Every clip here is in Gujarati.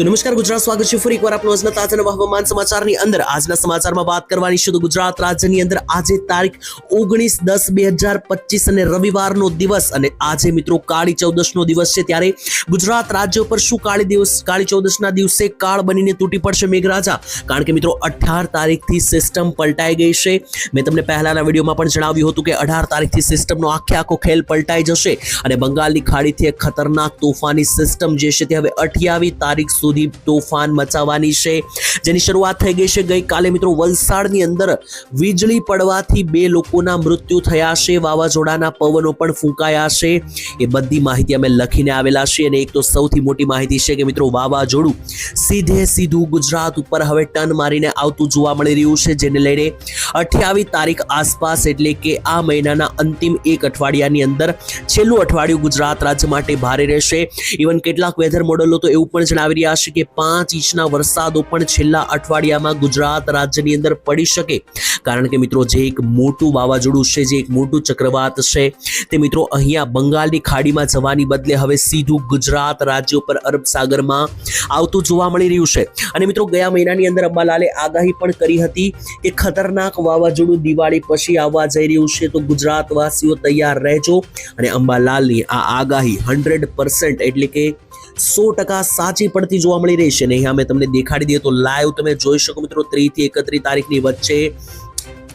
તો નમસ્કાર, ગુજરાત સ્વાગત છે ફરી એકવાર આપનું આજના તાજા હવામાન સમાચારની અંદર. આજના સમાચારમાં વાત કરવાની છે તો ગુજરાત રાજ્યની અંદર આજે તારીખ ઓગણીસ દસ બે હજાર પચીસ અને રવિવારનો દિવસ અને આજે મિત્રો કાળી ચૌદશનો દિવસ છે. ત્યારે ગુજરાત રાજ્ય ઉપર શું કાળી દિવસ, કાળી ચૌદશના દિવસે કાળ બનીને તૂટી પડશે મેઘરાજા? કારણ કે મિત્રો અઢાર તારીખથી સિસ્ટમ પલટાઈ ગઈ છે. મેં તમને પહેલાના વિડીયોમાં પણ જણાવ્યું હતું કે અઢાર તારીખથી સિસ્ટમનો આખે આખો ખેલ પલટાઈ જશે અને બંગાળની ખાડીથી એક ખતરનાક તોફાની સિસ્ટમ જે છે તે હવે અઠ્યાવીસ તારીખ સુધી તોફાન મચાવવાની છે. જેની શરૂઆત થઈ ગઈ છે ગઈકાલે. મિત્રો, વલસાડની અંદર વીજળી પડવાથી બે લોકોના મૃત્યુ થયા છે. વાવાઝોડાના પવનો પણ ફૂંકાયા છે. એ બધી માહિતી અમે લખીને આવેલા છીએ અને એક તો સૌથી મોટી માહિતી છે કે, મિત્રો, વાવાઝોડું સીધે સીધું ગુજરાત ઉપર હવે ટર્ન મારીને આવતું જોવા મળી રહ્યું છે, જેને લઈને અઠ્યાવીસ તારીખ આસપાસ એટલે કે આ મહિનાના અંતિમ એક અઠવાડિયાની અંદર છેલ્લું અઠવાડિયું ગુજરાત રાજ્ય માટે ભારે રહેશે. ઇવન કેટલાક વેધર મોડલો તો એવું પણ જણાવી રહ્યા છે કે પાંચ ઇંચના વરસાદો પણ છેલ્લા અઠવાડિયામાં ગુજરાત રાજ્યની અંદર પડી શકે. કારણ કે મિત્રો જે એક મોટું વાવાઝોડું છે, જે એક મોટું ચક્રવાત છે, તે મિત્રો અહીંયા બંગાળની ખાડીમાં જવાની બદલે હવે સીધું ગુજરાત રાજ્ય ઉપર અરબ સાગરમાં આવતું જોવા મળી રહ્યું છે. અને મિત્રો ગયા મહિનાની અંદર અંબાલાલે આગાહી પણ કરી હતી કે ખતરનાક વાવાઝોડું દિવાળી પછી આવવા જઈ રહ્યું છે, તો ગુજરાતવાસીઓ તૈયાર રહેજો. અને અંબાલાલની આ આગાહી હંડ્રેડ એટલે કે સો ટકા સાચી પડતી જોવા મળી રહી છે. ને અહીંયા અમે તમને દેખાડી દઈએ તો લાઈવ તમે જોઈ શકો મિત્રો, ત્રીસથી એકત્રીસ તારીખની વચ્ચે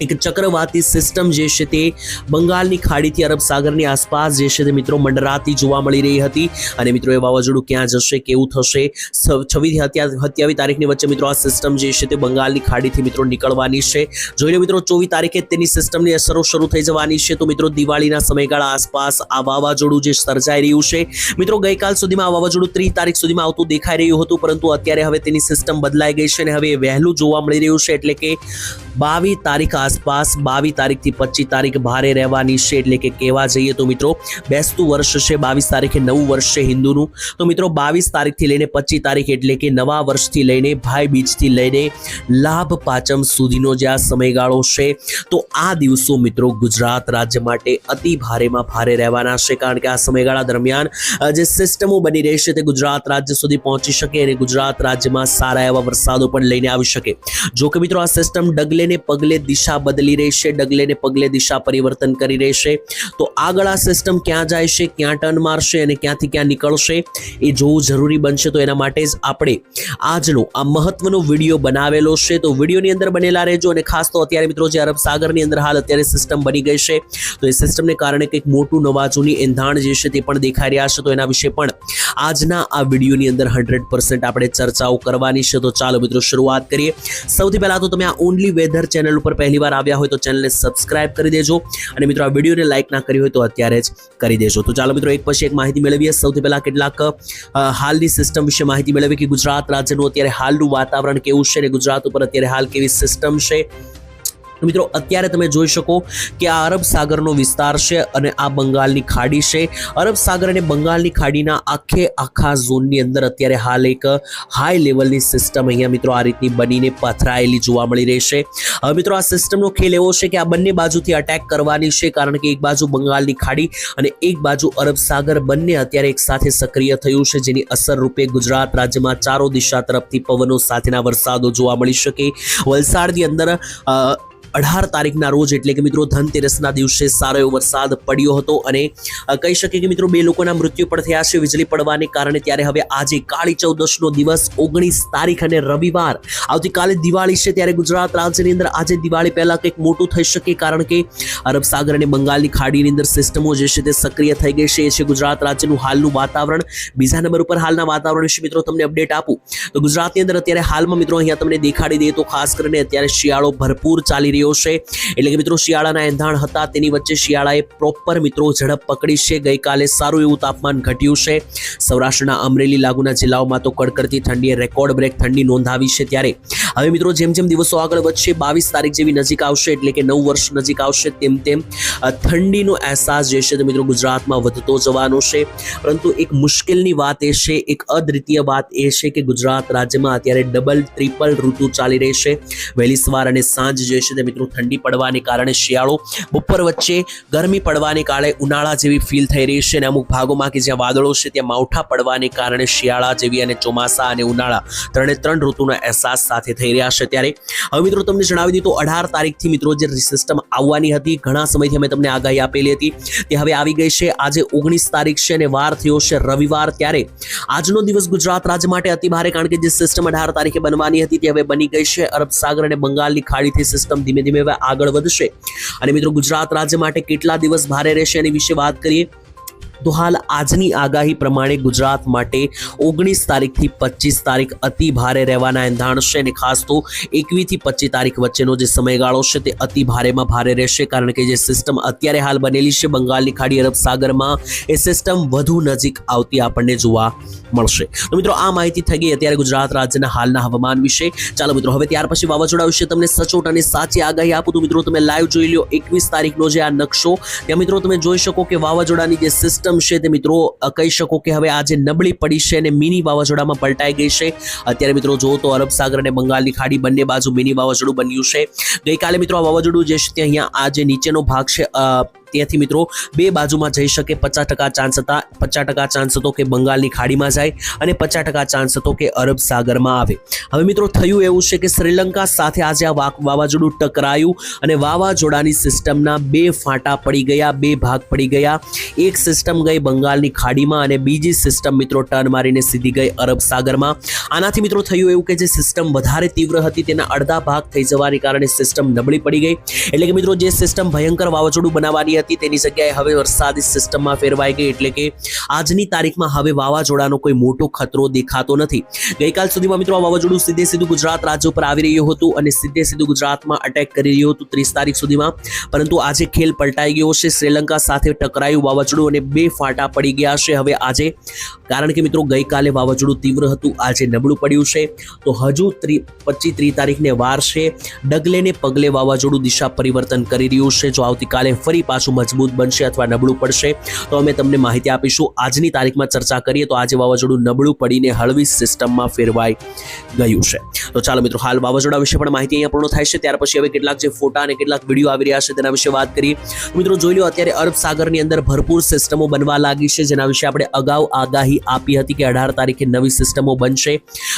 એક ચક્રવાતી સિસ્ટમ જે છે તે બંગાળની ખાડીથી અરબ સાગરની આસપાસ જે છે તે મિત્રો મંડરાતી જોવા મળી રહી હતી. અને મિત્રો એ વાવાઝોડું ક્યાં જશે, કેવું થશે છવ્વીસ સત્યાવીસ તારીખની વચ્ચે મિત્રો આ સિસ્ટમ જે છે તે બંગાળની ખાડીથી મિત્રો નીકળવાની છે. જોઈ લો મિત્રો, ચોવીસ તારીખે તેની સિસ્ટમની અસરો શરૂ થઈ જવાની છે. તો મિત્રો દિવાળીના સમયગાળા આસપાસ આ વાવાઝોડું જે સર્જાઈ રહ્યું છે. મિત્રો ગઈકાલ સુધીમાં આ વાવાઝોડું ત્રીસ તારીખ સુધીમાં આવતું દેખાઈ રહ્યું હતું, પરંતુ અત્યારે હવે તેની સિસ્ટમ બદલાઈ ગઈ છે અને હવે વહેલું જોવા મળી રહ્યું છે. એટલે કે બાવીસ તારીખ આસપાસ, બાવીસ તારીખથી પચીસ તારીખ ભારે રહેવાની છે એટલે કે કહેવા જઈએ તો મિત્રો બેસતું વર્ષ છે બાવીસ તારીખે, નવું વર્ષ છે હિન્દુનું. તો મિત્રો બાવીસ તારીખથી લઈને પચીસ તારીખ એટલે કે નવા વર્ષથી લઈને ભાઈ બીજથી લઈને લાભ પાંચમ સુધીનો જે આ સમયગાળો છે, તો આ દિવસો મિત્રો ગુજરાત રાજ્ય માટે અતિ ભારેમાં ભારે રહેવાના છે. કારણ કે આ સમયગાળા દરમિયાન જે સિસ્ટમો બની રહેશે તે ગુજરાત રાજ્ય સુધી પહોંચી શકે અને ગુજરાત રાજ્યમાં સારા એવા વરસાદો પણ લઈને આવી શકે. જો કે મિત્રો આ સિસ્ટમ ડગલે ને પગલે દિશા બદલી રહેશે, ડગલેને પગલે દિશા પરિવર્તન કરી રહેશે. તો આગળ આ સિસ્ટમ ક્યાં જાય છે, ક્યાં ટર્ન મારશે અને ક્યાંથી ક્યાં નીકળશે, એ જોવું જરૂરી બનશે. તો એના માટે જ આપણે આજનો આ મહત્વનો વીડિયો બનાવેલો છે. તો વિડીયોની અંદર બનેલા રહેજો અને ખાસ તો અત્યારે મિત્રો જે અરબ સાગરની અંદર હાલ અત્યારે સિસ્ટમ બની ગઈ છે, તો એ સિસ્ટમને કારણે કંઈક મોટું નવાજૂની એંધાણ જે છે તે પણ દેખાઈ રહ્યા છે. તો એના વિશે પણ આજના આ વિડીયોની અંદર હંડ્રેડ આપણે ચર્ચાઓ કરવાની છે. તો ચાલો મિત્રો શરૂઆત કરીએ. સૌથી પહેલાં તો તમે આ ઓનલી વેધર ચેનલ ઉપર પહેલી વાર આવ્યા હોય તો ચેનલને સબસ્ક્રાઇબ કરી દેજો. અને મિત્રો, આ વિડીયોને લાઇક ના કરી હોય તો અત્યારે જ કરી દેજો. તો ચાલો મિત્રો, એક પછી એક માહિતી મેળવીએ. સૌથી પહેલાં કેટલાક હાલની સિસ્ટમ વિશે માહિતી મેળવીએ કે ગુજરાત રાજ્યનું અત્યારે હાલનું વાતાવરણ કેવું છે અને ગુજરાત ઉપર અત્યારે હાલ કેવી સિસ્ટમ છે? મિત્રો, અત્યારે તમે જોઈ શકો કે આ અરબ સાગરનો વિસ્તાર છે અને આ બંગાળની ખાડી છે. અરબ સાગર અને બંગાળની ખાડીના આખે આખા ઝોનની અંદર અત્યારે હાલ એક હાઈ લેવલની સિસ્ટમ અહીંયા મિત્રો આ રીતની બનીને પથરાયેલી જોવા મળી રહી છે. હવે મિત્રો, આ સિસ્ટમનો ખેલ એવો છે કે આ બંને બાજુથી અટેક કરવાની છે કારણ કે એક બાજુ બંગાળની ખાડી અને એક બાજુ અરબ સાગર બંને અત્યારે એક સાથે સક્રિય થયું છે, જેની અસર રૂપે ગુજરાત રાજ્યમાં ચારો દિશા તરફથી પવનો સાથેના વરસાદો જોવા મળી શકે. વલસાડની અંદર અઢાર તારીખના રોજ, એટલે કે મિત્રો ધનતેરસના દિવસે સારો એવો વરસાદ પડ્યો હતો અને કહી શકીએ કે મિત્રો બે લોકોના મૃત્યુ પણ થયા છે, વીજળી પડવાને કારણે ત્યારે હવે આજે કાળી ચૌદશનો દિવસ, ઓગણીસ તારીખ અને રવિવાર. આવતીકાલે દિવાળી છે ત્યારે ગુજરાત રાજ્યની અંદર આજે દિવાળી પહેલાં કંઈક મોટું થઈ શકે કારણ કે, અરબ સાગર અને બંગાળની ખાડીની અંદર સિસ્ટમો જે છે તે સક્રિય થઈ ગઈ છે. એ છે ગુજરાત રાજ્યનું હાલનું વાતાવરણ. બીજા નંબર ઉપર હાલના વાતાવરણ વિશે મિત્રો તમને અપડેટ આપું. તો ગુજરાતની અંદર અત્યારે હાલમાં મિત્રો અહીંયા તમને દેખાડી દઈએ તો ખાસ કરીને અત્યારે શિયાળો ભરપૂર ચાલી રહ્યો છે. એટલે કે મિત્રો, શિયાળાના એંધાણ હતા. તેની વચ્ચે શિયાળાએ પ્રોપર મિત્રો ઝડપ પકડી છે. ગઈકાલે સારું એવું તાપમાન ઘટ્યું છે. સૌરાષ્ટ્રના અમરેલી લાગુના જિલ્લાઓમાં તો કડકડતી ઠંડીએ રેકોર્ડ બ્રેક ઠંડી નોંધાવી છે ત્યારે. હવે મિત્રો, જેમ જેમ દિવસો આગળ વધશે, બાવીસ તારીખ જેવી નજીક આવશે, એટલે કે નવ વર્ષ નજીક આવશે, તેમ તેમ ઠંડીનો અહેસાસ જે છે તે મિત્રો ગુજરાતમાં વધતો જવાનો છે. પરંતુ એક મુશ્કેલની વાત એ છે, એક અદ્વિતીય વાત એ છે કે ગુજરાત રાજ્યમાં અત્યારે ડબલ ટ્રિપલ ઋતુ ચાલી રહી છે. વહેલી સવાર અને સાંજ જે છે તે મિત્રો ઠંડી પડવાને કારણે શિયાળો, બપોર વચ્ચે ગરમી પડવાને કારણે ઉનાળા જેવી ફીલ થઈ રહી છે અને અમુક ભાગોમાં કે જ્યાં વાદળો છે ત્યાં માવઠા પડવાને કારણે શિયાળા જેવી અને ચોમાસા અને ઉનાળા ત્રણે ત્રણ ઋતુનો અહેસાસ સાથે થઈ રહ્યા છે ત્યારે હવે મિત્રો તમને જણાવી દીધું અઢાર તારીખથી મિત્રો જે સિસ્ટમ આવવાની હતી, ઘણા સમયથી અમે તમને આગાહી આપેલી હતી તે હવે આવી ગઈ છે, આજે ઓગણીસ તારીખ છે અને વાર થયો છે રવિવાર ત્યારે. આજનો દિવસ ગુજરાત રાજ્ય માટે અતિ ભારે કારણ કે જે સિસ્ટમ અઢાર તારીખે બનવાની હતી તે હવે બની ગઈ છે. અરબ સાગર અને બંગાળની ખાડીથી સિસ્ટમ ધીમે ધીમે હવે આગળ વધશે. અને મિત્રો ગુજરાત રાજ્ય માટે કેટલા દિવસ ભારે રહેશે એની વિશે વાત કરીએ. તો હાલ આજની આગાહી પ્રમાણે ગુજરાત માટે ઓગણીસ તારીખથી પચીસ તારીખ અતિ ભારે રહેવાના એંધાણ છે અને ખાસ તો એકવીસથી પચીસ તારીખ વચ્ચેનો જે સમયગાળો છે તે અતિ ભારેમાં ભારે રહેશે કારણ કે જે સિસ્ટમ અત્યારે હાલ બનેલી છે બંગાળની ખાડી અરબ સાગરમાં, એ સિસ્ટમ વધુ નજીક આવતી આપણને જોવા મળશે. તો મિત્રો, આ માહિતી થઈ ગઈ અત્યારે ગુજરાત રાજ્યના હાલના હવામાન વિશે. ચાલો મિત્રો, હવે ત્યાર પછી વાવાઝોડા વિશે તમને સચોટ અને સાચી આગાહી આપું તો મિત્રો, તમે લાઈવ જોઈ લો એકવીસ તારીખનો જે આ નકશો. ત્યાં મિત્રો, તમે જોઈ શકો કે વાવાઝોડાની જે સિસ્ટમ છે તે મિત્રો કહી શકો કે હવે આજે નબળી પડી છે અને મિની વાવાઝોડામાં પલટાઈ ગઈ છે. અત્યારે મિત્રો જો તો અરબ સાગર અને બંગાળની ખાડી બંને બાજુ મિની વાવાઝોડું બન્યું છે. ગઈકાલે મિત્રો આ વાવાઝોડું જે છે તે અહીંયા આ જે નીચેનો ભાગ છે ત્યાંથી મિત્રો, બે બાજુમાં જઈ શકે પચાસ ટકા ચાન્સ હતા, પચાસ ટકા ચાન્સ હતો કે બંગાળની ખાડીમાં જાય અને પચાસ ટકા ચાન્સ હતો કે અરબ સાગરમાં આવે. હવે મિત્રો, થયું એવું છે કે શ્રીલંકા સાથે આજે આ વાવાઝોડું ટકરાયું અને વાવાઝોડાની સિસ્ટમના બે ફાંટા પડી ગયા, બે ભાગ પડી ગયા. એક સિસ્ટમ ગઈ બંગાળની ખાડીમાં અને બીજી સિસ્ટમ મિત્રો ટર્ન મારીને સીધી ગઈ અરબ સાગરમાં. આનાથી મિત્રો, થયું એવું કે જે સિસ્ટમ વધારે તીવ્ર હતી તેના અડધા ભાગ થઈ જવાને કારણે સિસ્ટમ નબળી પડી ગઈ. એટલે કે મિત્રો, જે સિસ્ટમ ભયંકર વાવાઝોડું બનાવવાની હતી તેની જગ્યાએ હવે વરસાદી સિસ્ટમમાં ફેરવાઈ ગઈ એટલે કે આજની તારીખમાં હવે વાવાઝોડાનો કોઈ મોટો ખતરો દેખાતો નથી. ગઈકાલ સુધીમાં મિત્રો વાવાઝોડું સીધે સીધું ગુજરાત રાજ્ય ઉપર આવી રહ્યું હતું અને સીધે સીધું ગુજરાતમાં અટેક કરી રહ્યું હતું ત્રીસ તારીખ સુધીમાં. પરંતુ આજે ખેલ પલટાઈ ગયો છે. શ્રીલંકા સાથે ટકરાયું વાવાઝોડું અને બે ફાટા પડી ગયા છે. હવે આજે કારણ કે મિત્રો, ગઈકાલે વાવાઝોડું તીવ્ર હતું. આજે નબળું પડ્યું છે. તો હજુ ત્રી પચીસ ત્રીસ તારીખને વાર છે. ડગલે પગલે વાવાઝોડું દિશા પરિવર્તન કરી રહ્યું છે. જો આવતીકાલે ફરી પાછું મજબૂત બનશે અથવા નબળું પડશે, તો અમે તમને માહિતી આપીશું. આજની તારીખમાં ચર્ચા કરીએ તો આજે વાવાઝોડું નબળું પડીને હળવી સિસ્ટમમાં ફેરવાઈ ગયું છે. તો ચાલો મિત્રો, હાલ વાવાઝોડા વિશે પણ માહિતી અહીંયા પૂર્ણ થાય છે. ત્યાર પછી હવે કેટલાક જે ફોટા અને કેટલાક વીડિયો આવી રહ્યા છે તેના વિશે વાત કરીએ. મિત્રો, જોઈ લો અત્યારે અરબ સાગરની અંદર ભરપૂર સિસ્ટમો બનવા લાગી છે. જેના વિશે આપણે અગાઉ આગાહી આપી હતી કે અઢાર તારીખે નવી સિસ્ટમો બનશે.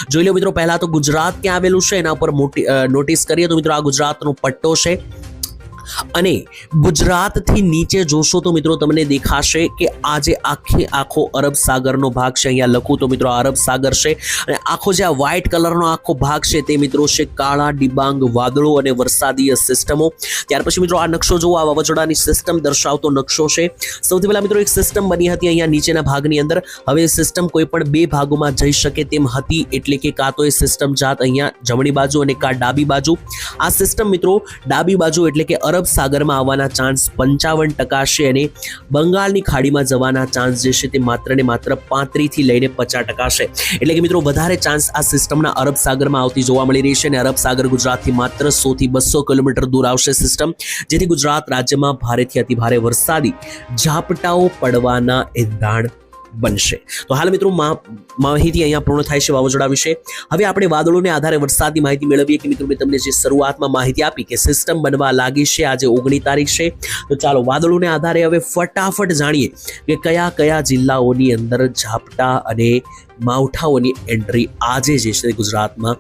જોઈ લો મિત્રો, પહેલા તો ગુજરાત ક્યાં આવેલું છે? એના પર મોટી નોટિસ કરીએ તો મિત્રો આ ગુજરાતનો પટ્ટો છે. અને ગુજરાતથી નીચે જોશો તો મિત્રો તમને દેખાશે કે આજે આખે આખો અરબ સાગરનો ભાગ છે. અહીંયા લખું તો મિત્રો અરબ સાગર છે અને આખો જે આ વ્હાઇટ કલરનો આખો ભાગ છે તે મિત્રો છે કાળા ડિબાંગ વાદળો અને વરસાદીય સિસ્ટમો ત્યાર પછી મિત્રો આ નકશો જુઓ, આ વાવાઝોડાની સિસ્ટમ દર્શાવતો નકશો છે. સૌથી પહેલાં મિત્રો એક સિસ્ટમ બની હતી અહીંયા નીચેના ભાગની અંદર. હવે સિસ્ટમ કોઈ પણ બે ભાગોમાં જઈ શકે તેમ હતી એટલે કે કાં તો એ સિસ્ટમ જાત અહીંયા જમણી બાજુ અને કાં ડાબી બાજુ. આ સિસ્ટમ મિત્રો ડાબી બાજુ એટલે કે અરબ સાગરમાં આવવાના ચાન્સ પંચાવન ટકા છે અને બંગાળની ખાડીમાં જવાના ચાન્સ જે છે તે માત્ર ને માત્ર પાંત્રીસથી લઈને પચાસ ટકા છે. એટલે કે મિત્રો, વધારે ચાન્સ આ સિસ્ટમના અરબ સાગરમાં આવતી જોવા મળી રહી છે અને અરબ સાગર ગુજરાતથી માત્ર સોથી બસો કિલોમીટર દૂર આવશે સિસ્ટમ જેથી ગુજરાત રાજ્યમાં ભારેથી અતિભારે વરસાદી ઝાપટાઓ પડવાના એંધાણ બનશે. તો હાલ મિત્રો માહિતી અહીંયા પૂર્ણ થાય છે વાવાઝોડા વિશે. હવે આપણે વાદળોને આધારે વરસાદની માહિતી મેળવીએ કે મિત્રો મેં તમને જે શરૂઆતમાં માહિતી આપી કે સિસ્ટમ બનવા લાગી છે, આજે ઓગણી તારીખ છે. તો ચાલો વાદળોને આધારે હવે ફટાફટ જાણીએ કે કયા કયા જિલ્લાઓની અંદર ઝાપટા અને માવઠાઓની એન્ટ્રી આજે જે છે ગુજરાતમાં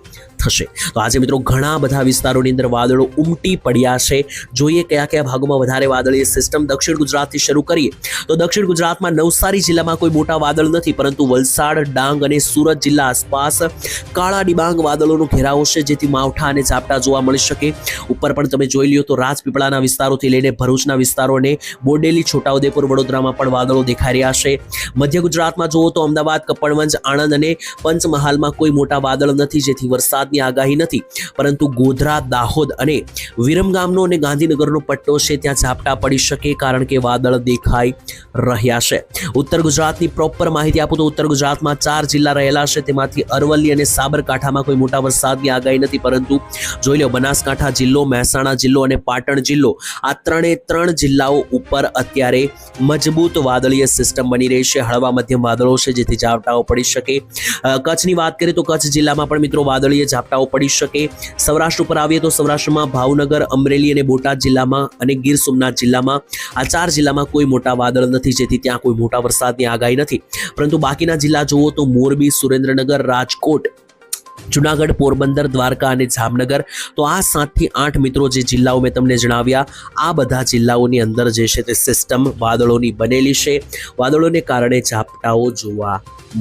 થશે. તો આજે મિત્રો ઘણા બધા વિસ્તારોની અંદર વાદળો ઉમટી પડ્યા છે. જોઈએ કયા કયા ભાગોમાં વધારે વાદળીય સિસ્ટમ દક્ષિણ ગુજરાતથી શરૂ કરીએ. તો દક્ષિણ ગુજરાતમાં નવસારી જિલ્લામાં કોઈ મોટા વાદળ નથી, પરંતુ વલસાડ, ડાંગ અને સુરત જિલ્લા આસપાસ કાળા ડિબાંગ વાદળોનો ઘેરાવો છે, જેથી માવઠા અને ઝાપટા જોવા મળી શકે. ઉપર પણ તમે જોઈ લ્યો તો રાજપીપળાના વિસ્તારોથી લઈને ભરૂચના વિસ્તારોને બોડેલી, છોટાઉદેપુર, વડોદરામાં પણ વાદળો દેખાઈ રહ્યા છે. મધ્ય ગુજરાતમાં જુઓ તો અમદાવાદ, કપડવંજ, આણંદ અને પંચમહાલમાં કોઈ મોટા વાદળ નથી, જેથી વરસાદની વરસાદની આગાહી નથી. પરંતુ ગોધરા, દાહોદ અને વિરમગામનો અને ગાંધીનગરનો પટ્ટો છે, ત્યાં ઝાપટા પડી શકે કારણ કે વાદળ દેખાઈ રહ્યા છે. ઉત્તર ગુજરાતની પ્રોપર માહિતી આપું તો ઉત્તર ગુજરાતમાં ચાર જિલ્લા રહેલા છે, તેમાંથી અરવલ્લી અને સાબરકાંઠામાં કોઈ મોટા વરસાદની આગાહી નથી, પરંતુ જોઈ લો, બનાસકાંઠા જિલ્લો, મહેસાણા જિલ્લો અને પાટણ જિલ્લો, આ ત્રણે ત્રણ જિલ્લાઓ ઉપર અત્યારે મજબૂત વાદળીય સિસ્ટમ બની રહી છે. હળવા મધ્યમ વાદળો છે, જેથી ઝાપટાઓ પડી શકે. કચ્છની વાત કરીએ તો કચ્છ જિલ્લામાં પણ મિત્રો વાદળીય ઝાપટાઓ પડી શકે. સૌરાષ્ટ્ર ઉપર આવીએ તો સૌરાષ્ટ્રમાં ભાવનગર, અમરેલી અને બોટાદ જિલ્લામાં અને ગીર સોમનાથ જિલ્લામાં આ ચાર જિલ્લામાં કોઈ મોટા વાદળ નથી, જેથી ત્યાં કોઈ મોટા વરસાદની આગાહી નથી. પરંતુ બાકીના જિલ્લા જુઓ તો મોરબી, સુરેન્દ્રનગર, રાજકોટ જુનાગઢ, પોરબંદર, દ્વારકા અને જામનગર. તો આ સાતથી આઠ મિત્રો જે જિલ્લાઓ મેં તમને જણાવ્યા, આ બધા જિલ્લાઓની અંદર જે છે તે સિસ્ટમ વાદળોની બનેલી છે. વાદળોને કારણે ઝાપટાઓ જોવા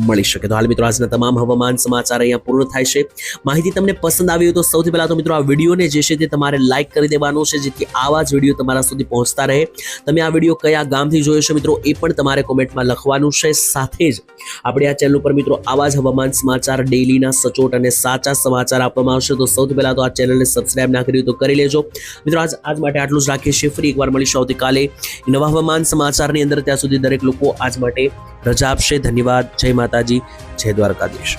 મળી શકે. તો હાલ મિત્રો આજના તમામ હવામાન સમાચાર અહીંયા પૂર્ણ થાય છે. માહિતી તમને પસંદ આવી હોય તો સૌથી પહેલાં તો મિત્રો આ વિડીયોને જે છે તે તમારે લાઇક કરી દેવાનો છે, જેથી આવા જ વીડિયો તમારા સુધી પહોંચતા રહે. તમે આ વીડિયો કયા ગામથી જોયો છે મિત્રો એ પણ તમારે કોમેન્ટમાં લખવાનું છે. સાથે જ આપણે આ ચેનલ ઉપર મિત્રો આવા જ હવામાન સમાચાર ડેઈલીના સચોટ અને સાચા સમાચાર આપવામાં આવશે. તો સૌથી પહેલાં તો આ ચેનલને સબસ્ક્રાઈબ ના કરી તો કરી લેજો. મિત્રો આજ આજ માટે આટલું જ રાખીએ છીએ. ફરી એકવાર મળીશું આવતીકાલે નવા હવામાન સમાચારની અંદર. ત્યાં સુધી દરેક લોકો આજ માટે રજા આપશે. ધન્યવાદ. જય માતાજી. જય દ્વારકાધીશ.